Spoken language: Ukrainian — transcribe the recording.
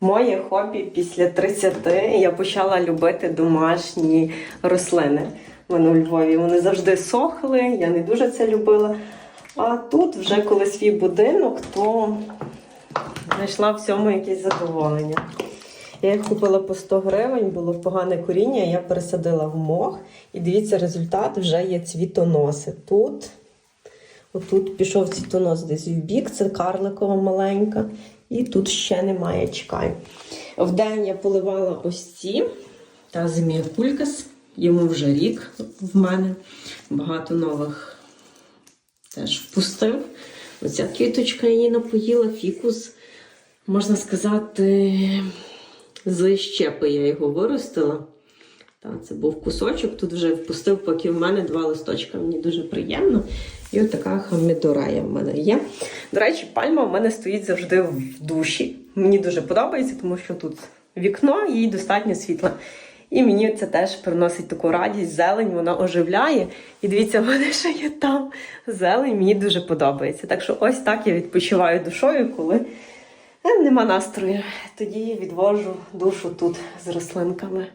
Моє хобі після 30 я почала любити домашні рослини. У у Львові вони завжди сохли, я не дуже це любила. А тут, вже коли свій будинок, то знайшла в цьому якесь задоволення. Я їх купила по 100 гривень, було погане коріння, я пересадила в мох. І дивіться, результат вже є цвітоноси. Тут, отут пішов цвітонос десь в бік, це карликова маленька. І тут ще немає, чекай. Вдень я поливала ось ці. Та зимія кулькас. Йому вже рік в мене. Багато нових теж впустив. Оця квіточка її напоїла, фікус, можна сказати, з щепи я його виростила. Та, це був кусочок, тут вже впустив, поки в мене два листочка. Мені дуже приємно. І от така хамідорея в мене є. До речі, пальма в мене стоїть завжди в душі. Мені дуже подобається, тому що тут вікно, їй достатньо світла. І мені це теж приносить таку радість, зелень, вона оживляє. І дивіться, в мене ще є там зелень, мені дуже подобається. Так що ось так я відпочиваю душою, коли е, нема настрою. Тоді відвожу душу тут з рослинками.